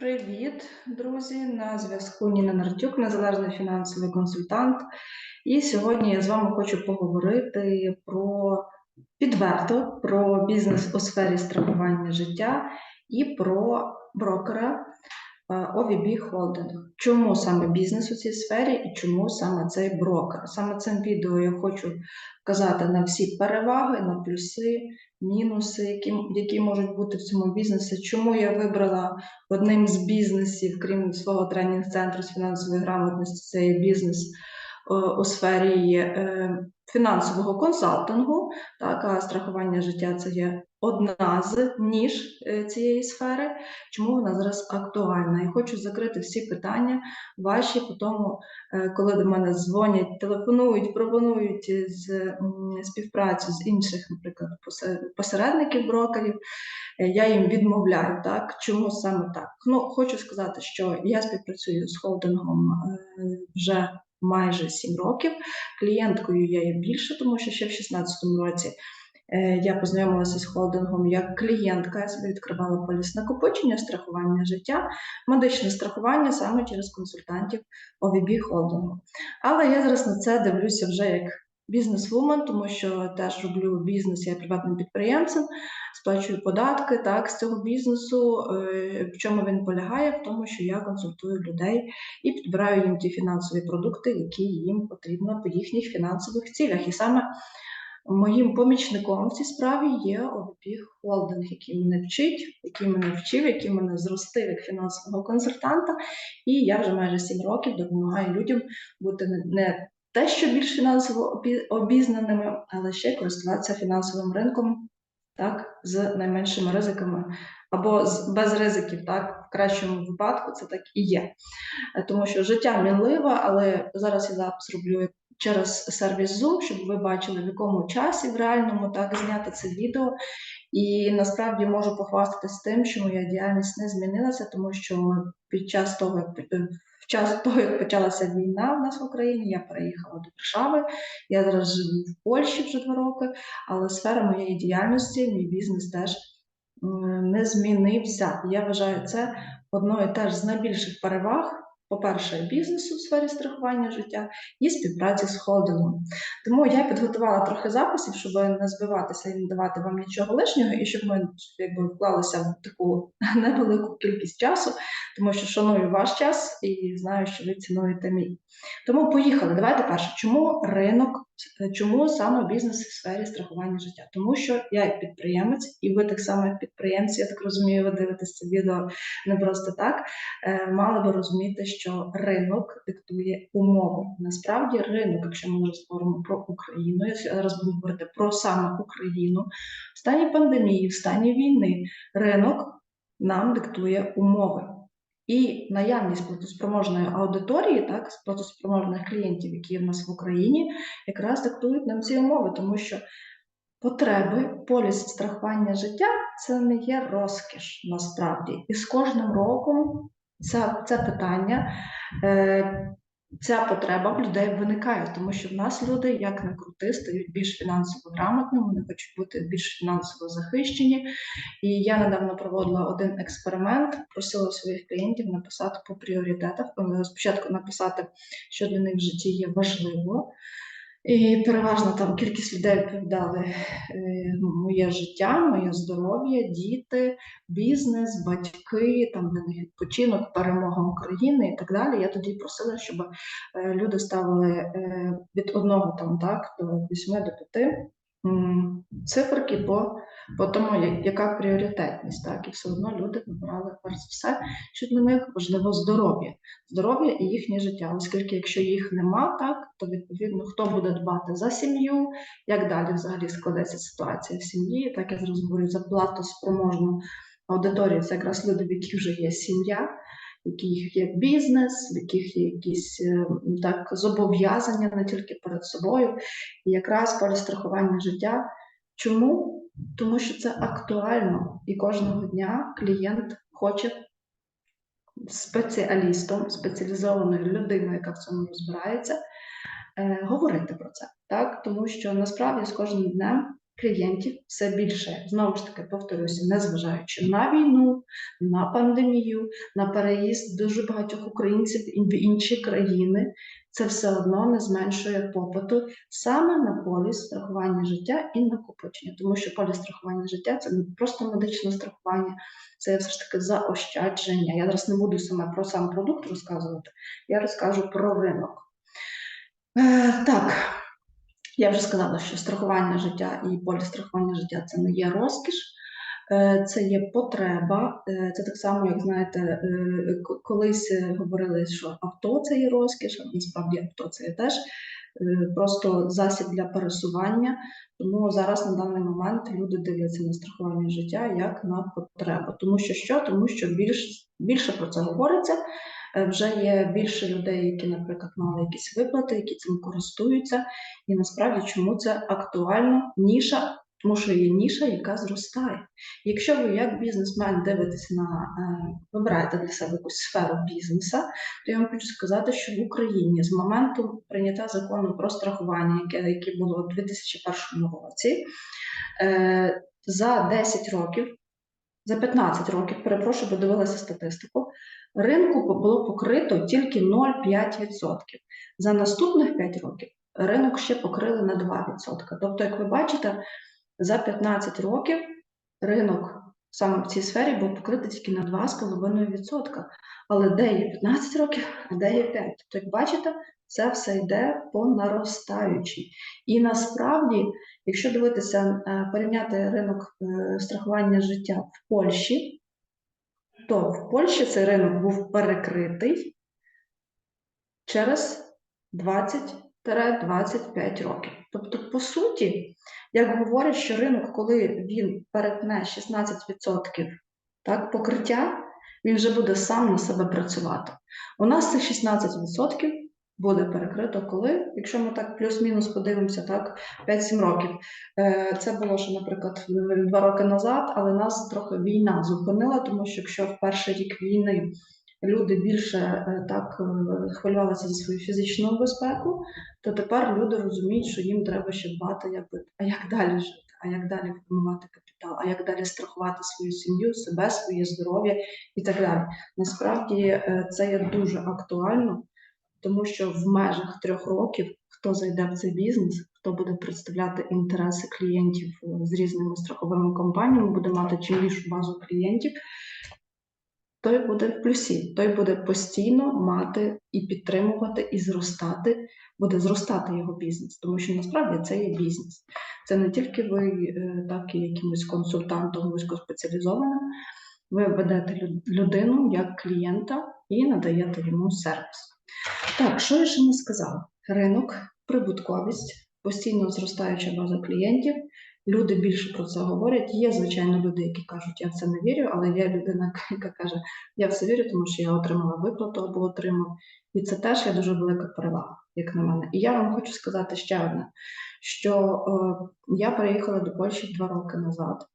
Привіт, друзі! На зв'язку Ніна Нартюк, незалежний фінансовий консультант. І сьогодні я з вами хочу поговорити про відверто про бізнес у сфері страхування життя і про брокера OVB Holding. Чому саме бізнес у цій сфері і чому саме цей брокер? Саме цим відео я хочу вказати на всі переваги, на плюси, мінуси, які які можуть бути в цьому бізнесі. Чому я вибрала одним з бізнесів, крім свого тренінг-центру з фінансової грамотності, це є бізнес е, у сфері е, фінансового консалтингу, так, а страхування життя це є одна з ніж е, цієї сфери. Чому вона зараз актуальна? Я хочу закрити всі питання ваші по тому, коли до мене дзвонять, телефонують, пропонують з співпрацю з інших, наприклад, посередників брокерів. Я їм відмовляю, так чому саме так? Ну хочу сказати, що я співпрацюю з холдингом вже майже 7 років. Клієнткою я є більше, тому що ще в 2016 році е, я познайомилася з холдингом як клієнтка, я собі відкривала поліс накопичення, страхування життя, медичне страхування саме через консультантів ОВБ холдингу. Але я зараз на це дивлюся вже як бізнес-вумен, тому що теж роблю бізнес, я приватним підприємцем, сплачую податки так, з цього бізнесу. Е, в чому він полягає? В тому, що я консультую людей і підбираю їм ті фінансові продукти, які їм потрібно по їхніх фінансових цілях. І саме моїм помічником в цій справі є ОВП Холдинг, який мене вчить, який мене вчив, який мене зростив як фінансового консультанта. І я вже майже сім років допомагаю людям бути не те, що більш фінансово обізнаними, але ще користуватися фінансовим ринком так, з найменшими ризиками або з, без ризиків, так, в кращому випадку це так і є. Тому що життя мінливе, але зараз я запис роблю через сервіс Zoom, щоб ви бачили, в якому часі в реальному так зняти це відео. І насправді можу похвастатися тим, що моя діяльність не змінилася, тому що під час того, як е, час того, як почалася війна в нас в Україні, я переїхала до Варшави. Я зараз живу в Польщі вже два роки, але сфера моєї діяльності, мій бізнес теж не змінився. Я вважаю це одною теж з найбільших переваг по-перше, бізнесу в сфері страхування життя і співпраці з холдингом. Тому я підготувала трохи записів, щоб не збиватися і не давати вам нічого лишнього, і щоб ми якби вклалися в таку невелику кількість часу, тому що шаную ваш час і знаю, що ви цінуєте мій. Тому поїхали. Давайте перше, чому ринок чому саме бізнес в сфері страхування життя? Тому що я як підприємець, і ви так само як підприємці, я так розумію, ви дивитесь це відео не просто так. Е, мали би розуміти, що ринок диктує умови. Насправді, ринок, якщо ми вже говоримо про Україну, я зараз буду говорити про саме Україну в стані пандемії, в стані війни, ринок нам диктує умови. І наявність платоспроможної аудиторії, так, платоспроможних клієнтів, які в нас в Україні, якраз диктують нам ці умови, тому що потреби, поліс страхування життя це не є розкіш насправді. І з кожним роком це, це питання е, ця потреба в людей виникає, тому що в нас люди, як не крути, стають більш фінансово грамотними, вони хочуть бути більш фінансово захищені. І я недавно проводила один експеримент, просила своїх клієнтів написати по пріоритетах. Спочатку написати, що для них в житті є важливо. І переважно там кількість людей відповідали е, моє життя, моє здоров'я, діти, бізнес, батьки, там для відпочинок, перемога України і так далі. Я тоді просила, щоб е, люди ставили е, від одного там так до вісьми до п'яти циферки по по тому, яка пріоритетність, так? І все одно люди вибирали перш за все, що для них важливо здоров'я, здоров'я і їхнє життя. Оскільки, якщо їх нема, так то відповідно хто буде дбати за сім'ю, як далі взагалі складеться ситуація в сім'ї, так я зараз говорю за платоспроможну аудиторію, це якраз люди, в яких вже є сім'я яких є бізнес, в яких є якісь е, так зобов'язання не тільки перед собою, і якраз полістрахування життя. Чому? Тому що це актуально, і кожного дня клієнт хоче спеціалістом, спеціалізованою людиною, яка в цьому розбирається, е, говорити про це. Так? Тому що насправді з кожним днем клієнтів все більше. Знову ж таки, повторюся, незважаючи на війну, на пандемію, на переїзд дуже багатьох українців в інші країни, це все одно не зменшує попиту саме на поліс страхування життя і накопичення, тому що поліс страхування життя це не просто медичне страхування, це все ж таки заощадження. Я зараз не буду саме про сам продукт розказувати, я розкажу про ринок. Е, Так, я вже сказала, що страхування життя і поліс страхування життя це не є розкіш. Е, Це є потреба. Е, Це так само, як знаєте, е, колись говорили, що авто це є розкіш, а насправді авто це є теж просто засіб для пересування. Тому зараз на даний момент люди дивляться на страхування життя як на потребу. Тому що що? Тому що більш, більше про це говориться. Е, Вже є більше людей, які, наприклад, мали якісь виплати, які цим користуються. І насправді чому це актуально ніша, тому що є ніша, яка зростає. Якщо ви як бізнесмен дивитеся на е, вибираєте для себе якусь сферу бізнесу, то я вам хочу сказати, що в Україні з моменту прийняття закону про страхування, яке, яке було у 2001 році, е, за 10 років, за 15 років, перепрошую, бо дивилася статистику, ринку було покрито тільки 0,5%. За наступних 5 років ринок ще покрили на 2%. Тобто, як ви бачите, за 15 років ринок саме в цій сфері був покритий тільки на 2,5%. Але де є 15 років, а де є 5. Тобто, як бачите, це все йде по наростаючій. І насправді, якщо дивитися, е, порівняти ринок е, страхування життя в Польщі, то в Польщі цей ринок був перекритий через 20-25 років. Тобто, по суті, як говорять, що ринок, коли він перетне 16% так, покриття, він вже буде сам на себе працювати. У нас цих 16% буде перекрито коли, якщо ми так плюс-мінус подивимося, так, 5-7 років. Е, Це було ще, наприклад, два роки назад, але нас трохи війна зупинила, тому що якщо в перший рік війни люди більше е, так е, хвилювалися за свою фізичну безпеку, то тепер люди розуміють, що їм треба ще дбати, якби, а як далі жити, а як далі формувати капітал, а як далі страхувати свою сім'ю, себе, своє здоров'я і так далі. Насправді це є дуже актуально, тому що в межах трьох років хто зайде в цей бізнес, хто буде представляти інтереси клієнтів е, з різними страховими компаніями, буде мати чим більшу базу клієнтів, той буде в плюсі, той буде постійно мати і підтримувати, і зростати, буде зростати його бізнес, тому що насправді це є бізнес. Це не тільки ви, е, так і якимось консультантом вузькоспеціалізованим, ви ведете людину як клієнта і надаєте йому сервіс. Так, що я ще не сказала? Ринок, прибутковість, постійно зростаюча база клієнтів. Люди більше про це говорять. Є, звичайно, люди, які кажуть, я в це не вірю, але є людина, яка каже, я в це вірю, тому що я отримала виплату або отримав. І це теж є дуже велика перевага, як на мене. І я вам хочу сказати ще одне: що е, я переїхала до Польщі два роки назад,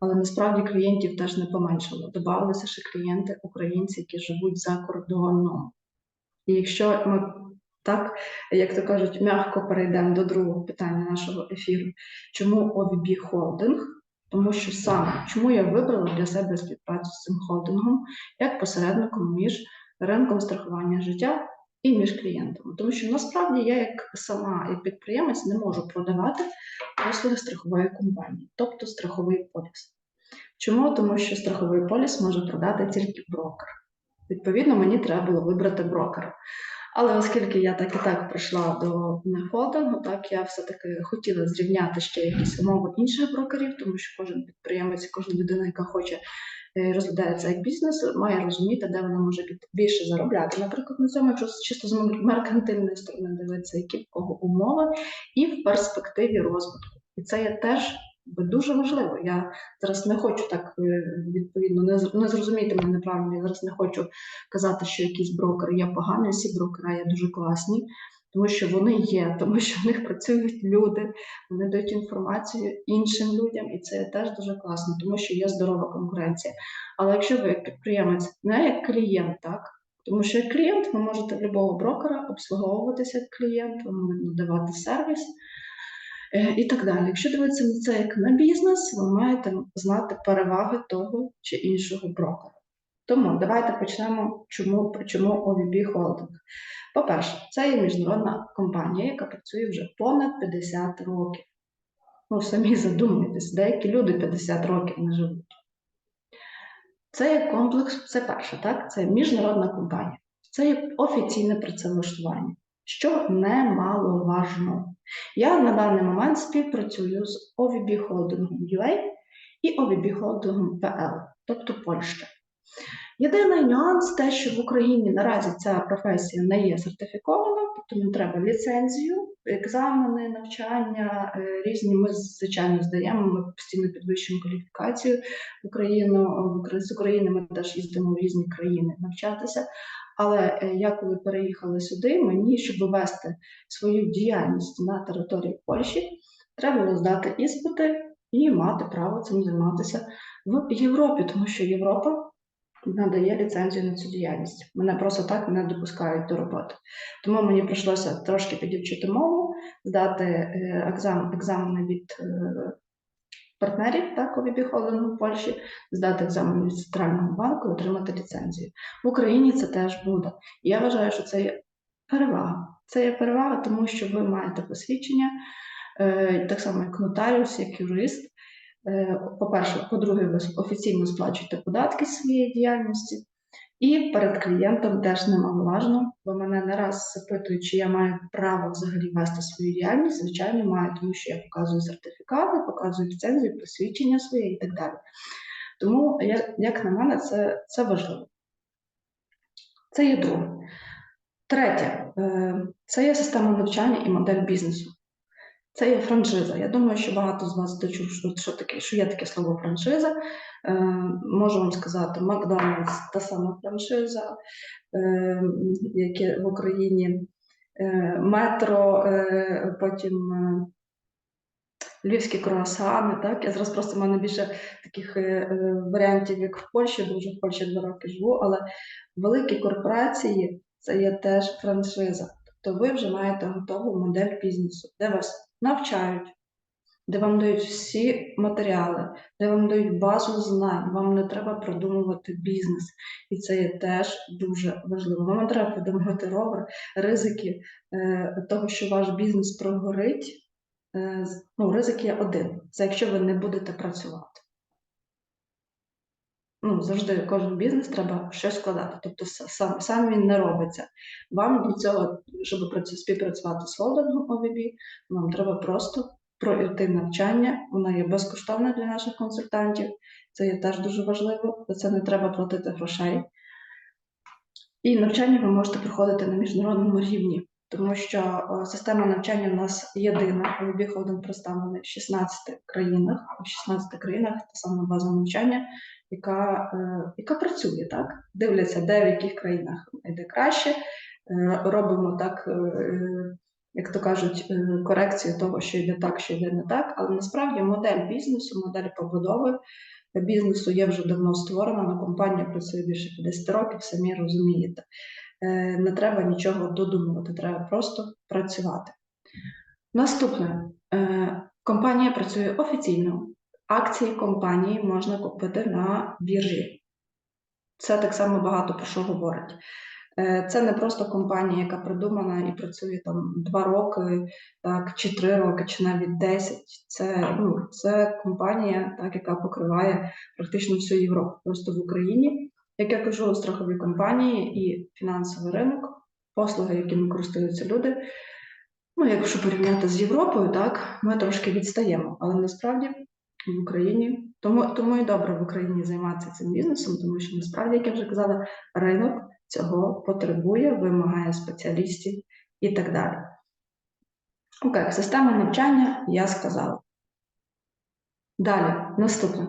але насправді клієнтів теж не поменшало. Добавилися ще клієнти, українці, які живуть за кордоном. І якщо ми так, як то кажуть, м'яко перейдемо до другого питання нашого ефіру, чому ОВБ холдинг? Тому що саме чому я вибрала для себе співпрацю з цим холдингом як посередником між ринком страхування життя і між клієнтами. Тому що насправді я, як сама як підприємець, не можу продавати послуги страхової компанії, тобто страховий поліс. Чому? Тому що страховий поліс може продати тільки брокер. Відповідно, мені треба було вибрати брокера. Але оскільки я так і так прийшла до холдингу, так я все-таки хотіла зрівняти ще якісь умови інших брокерів, тому що кожен підприємець, кожна людина, яка хоче е, розглядає як бізнес, має розуміти, де вона може більше заробляти. Наприклад, на цьому, якщо чисто з мер- меркантильної сторони дивитися, які в кого умови, і в перспективі розвитку. І це є теж дуже важливо. Я зараз не хочу так е, відповідно, не не зрозумійте мене неправильно. Я зараз не хочу казати, що якийсь брокер є поганий, всі брокера є дуже класні, тому що вони є, тому що в них працюють люди, вони дають інформацію іншим людям, і це теж дуже класно, тому що є здорова конкуренція. Але якщо ви як підприємець, не як клієнт, так. Тому що як клієнт ви можете в будь-якого брокера обслуговуватися як клієнт, ви надавати сервіс. Е, і так далі. Якщо дивитися на це як на бізнес, ви маєте знати переваги того чи іншого брокера. Тому давайте почнемо, чому, чому OVB Holding. По-перше, це є міжнародна компанія, яка працює вже понад 50 років. Ну, самі задумайтесь, деякі люди 50 років не живуть. Це є комплекс, це перше, так? Це міжнародна компанія. Це є офіційне працевлаштування, що немаловажно. Я на даний момент співпрацюю з OVB Holding UA і OVB Holding PL, тобто Польща. Єдиний нюанс те, що в Україні наразі ця професія не є сертифікована, тобто не треба ліцензію, екзамени, навчання е, різні. Ми звичайно здаємо, ми постійно підвищуємо кваліфікацію в Україну. З України ми теж їздимо в різні країни навчатися. Але е, я коли переїхала сюди, мені, щоб вести свою діяльність на території Польщі, треба було здати іспити і мати право цим займатися в Європі, тому що Європа надає ліцензію на цю діяльність. Мене просто так не допускають до роботи. Тому мені прийшлося трошки підівчити мову, здати е, екзам, екзамени від е, партнерів OVB холдингу в Польщі, здати екзамен від центрального банку і отримати ліцензію. В Україні це теж буде. Я вважаю, що це є перевага. Це є перевага, тому що ви маєте посвідчення, е, так само як нотаріус, як юрист. Е, По-перше, по-друге, ви офіційно сплачуєте податки своєї діяльності. І перед клієнтом теж немаловажно, бо мене не раз запитують, чи я маю право взагалі вести свою діяльність. Звичайно, маю, тому що я показую сертифікати, показую ліцензію, посвідчення своє і так далі. Тому, як на мене, це, це важливо. Це є друге. Третє, е, це є система навчання і модель бізнесу. Це є франшиза. Я думаю, що багато з вас дочув, що, що таке, що є таке слово франшиза. Е, можу вам сказати, Макдональдс та сама франшиза, е, яке в Україні е, метро, е, потім е, львівські круасани. Так? Я зараз просто в мене більше таких е, е, варіантів, як в Польщі, бо вже в Польщі два роки живу, але великі корпорації це є теж франшиза. Тобто ви вже маєте готову модель бізнесу, де вас навчають, де вам дають всі матеріали, де вам дають базу знань, вам не треба продумувати бізнес. І це є теж дуже важливо. Вам не треба продумувати ровер, ризики е, того, що ваш бізнес прогорить. Е, ну, ризик є один. Це якщо ви не будете працювати. Ну, завжди кожен бізнес треба щось вкладати. Тобто сам, сам він не робиться. Вам для цього, щоб співпрацювати з холдингом OVB, вам треба просто пройти навчання. Воно є безкоштовне для наших консультантів. Це є теж дуже важливо. За це не треба платити грошей. І навчання ви можете проходити на міжнародному рівні, тому що е, система навчання у нас єдина. OVB Holding представлений в 16 країнах. В 16 країнах та сама база навчання, яка, е, яка працює, так? Дивляться, де в яких країнах йде краще. Е, Робимо так, як то кажуть, корекцію того, що йде так, що йде не так. Але насправді модель бізнесу, модель побудови бізнесу є вже давно створена. На компанія працює більше 50 років, самі розумієте. Е, Не треба нічого додумувати, треба просто працювати. Наступне, Е, компанія працює офіційно. Акції компанії можна купити на біржі. Це так само багато про що говорить. Е, Це не просто компанія, яка придумана і працює там два роки, так, чи три роки, чи навіть 10. Це, ну, це компанія, так, яка покриває практично всю Європу. Просто в Україні, як я кажу, страхові компанії і фінансовий ринок, послуги, якими користуються люди. Ну, якщо порівняти з Європою, так, ми трошки відстаємо, але насправді в Україні, тому, тому і добре в Україні займатися цим бізнесом, тому що насправді, як я вже казала, ринок цього потребує, вимагає спеціалістів і так далі. Окей, система навчання я сказала. Далі, наступне.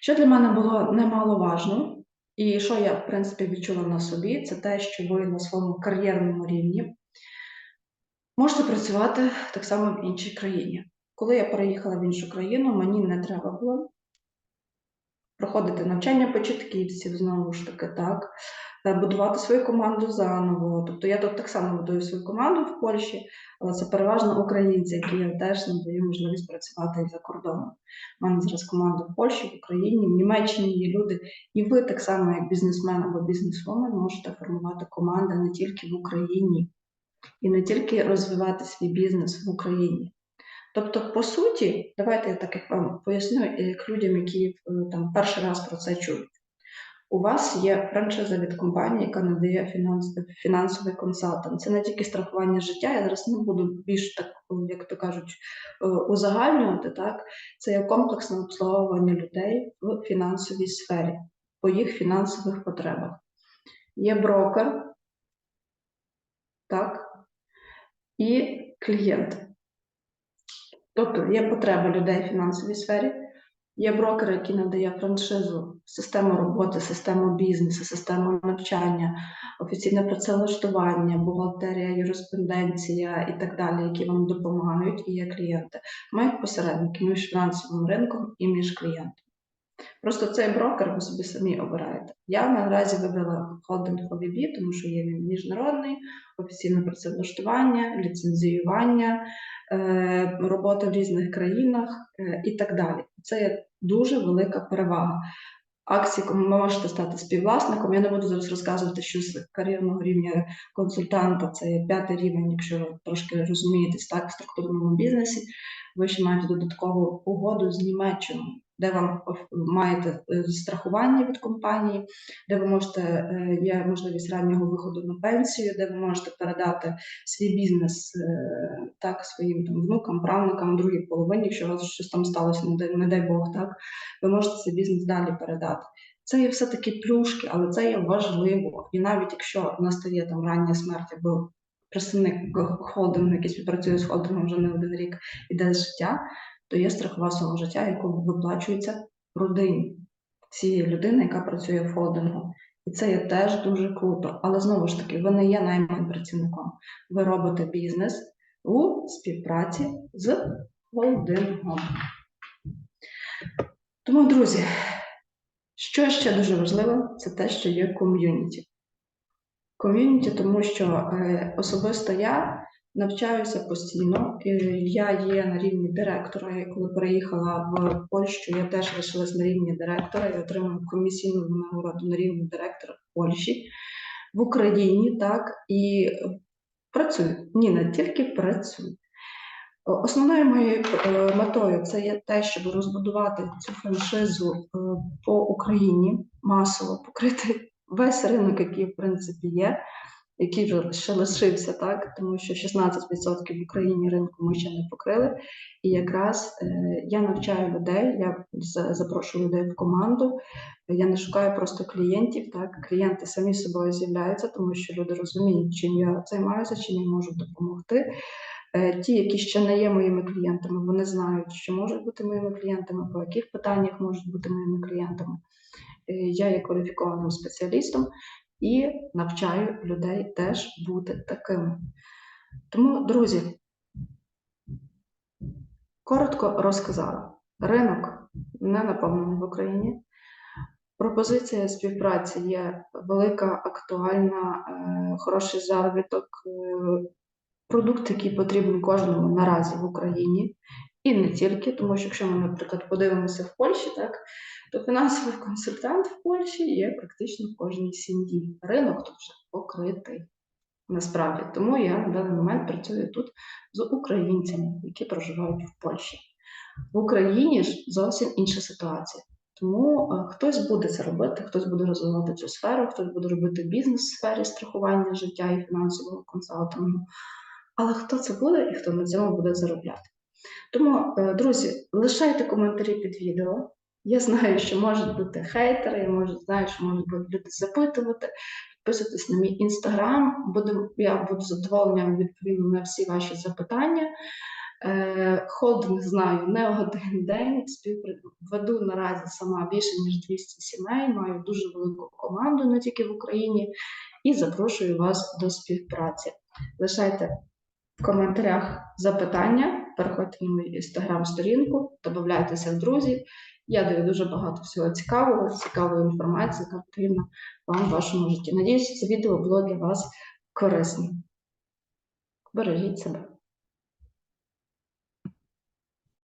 Що для мене було немаловажно, і що я, в принципі, відчула на собі, це те, що ви на своєму кар'єрному рівні можете працювати так само в іншій країні. Коли я переїхала в іншу країну, мені не треба було проходити навчання початківців, знову ж таки, так. Е, будувати свою команду заново. Тобто я тут так само будую свою команду в Польщі, але це переважно українці, які я теж надаю можливість працювати і за кордоном. У мене зараз команда в Польщі, в Україні, в Німеччині є люди, і ви так само, як бізнесмен або бізнесвумен, можете формувати команди не тільки в Україні і не тільки розвивати свій бізнес в Україні. Тобто, по суті, давайте я так як вам поясню, як людям, які е, там перший раз про це чують. У вас є франшиза від компанії, яка надає фінанс, фінансовий консалтинг. Це не тільки страхування життя. Я зараз не буду більш так, як то кажуть, узагальнювати. Так, це є комплексне обслуговування людей в фінансовій сфері по їх фінансових потребах. Є брокер, так, і клієнт. Тобто є потреба людей в фінансовій сфері, є брокер, який надає франшизу, систему роботи, систему бізнесу, систему навчання, офіційне працевлаштування, бухгалтерія, юриспруденція і так далі, які вам допомагають, і є клієнти. Мають посередники між фінансовим ринком і між клієнтом. Просто цей брокер ви собі самі обираєте. Я наразі вибрала холдинг OVB, тому що є він міжнародний, офіційне працевлаштування, ліцензіювання, робота в різних країнах е, і так далі. Це є дуже велика перевага. Акції, можете стати співвласником. Я не буду зараз розказувати, що з кар'єрного рівня консультанта це є п'ятий рівень, якщо ви трошки розумієтесь так в структурному бізнесі. Ви ще маєте додаткову угоду з Німеччиною, де вам маєте е, страхування від компанії, де ви можете е, є можливість раннього виходу на пенсію, де ви можете передати свій бізнес е, так своїм там внукам, правнукам, другій половині, якщо у вас щось там сталося, не дай Бог, так ви можете цей бізнес далі передати. Це є все таки плюшки, але це є важливо. І навіть якщо настає там рання смерть або представник холдингу, який співпрацює з холдингом вже не один рік, іде з життя, то є страхова сума життя, яка виплачується родині цієї людини, яка працює в холдингу. І це є теж дуже круто. Але знову ж таки, ви не є найманим працівником. Ви робите бізнес у співпраці з холдингом. Тому, друзі, що ще дуже важливо, це те, що є ком'юніті. Ком'юніті, тому що е, особисто я навчаюся постійно. Я є на рівні директора. Я коли переїхала в Польщу, я теж лишилась на рівні директора. Я отримала комісійну винагороду на рівні директора в Польщі, в Україні, так, і працюю. Ні, не тільки працюю. Основною моєю е, метою це є те, щоб розбудувати цю франшизу е, по Україні масово, покрити весь ринок, який в принципі є, який вже ще лишився, так тому що 16% в Україні ринку ми ще не покрили. І якраз е, я навчаю людей, я за- запрошую людей в команду. Я не шукаю просто клієнтів. Так, клієнти самі собою з'являються, тому що люди розуміють, чим я займаюся, чим я можу допомогти. Е, Ті, які ще не є моїми клієнтами, вони знають, що можуть бути моїми клієнтами, по яких питаннях можуть бути моїми клієнтами. Е, Я є кваліфікованим спеціалістом і навчаю людей теж бути такими. Тому, друзі, коротко розказала. Ринок не наповнений в Україні. Пропозиція співпраці є велика, актуальна, е, хороший заробіток, е, продукт, який потрібен кожному наразі в Україні, і не тільки, тому що якщо ми, наприклад, подивимося в Польщі, так то фінансовий консультант в Польщі є практично в кожній сім'ї. Ринок тут вже покритий. Насправді, тому я на даний момент працюю тут з українцями, які проживають в Польщі. В Україні ж зовсім інша ситуація. Тому е, хтось буде це робити, хтось буде розвивати цю сферу, хтось буде робити бізнес в сфері страхування життя і фінансового консалтингу. Але хто це буде і хто на цьому буде заробляти? Тому, е, друзі, лишайте коментарі під відео. Я знаю, що можуть бути хейтери, я можу, знаю, що можуть бути люди запитувати. Підписуйтесь на мій інстаграм. Буду, я буду задоволенням відповім на всі ваші запитання. Е, Холдинг знаю не один день. Веду наразі сама більше ніж 200 сімей. Маю дуже велику команду не тільки в Україні і запрошую вас до співпраці. Лишайте в коментарях запитання. Переходьте на мою інстаграм-сторінку, додавайтеся в друзі. Я даю дуже багато всього цікавого, цікавої інформації, яка потрібна вам в вашому житті. Надіюсь, це відео було для вас корисним. Бережіть себе.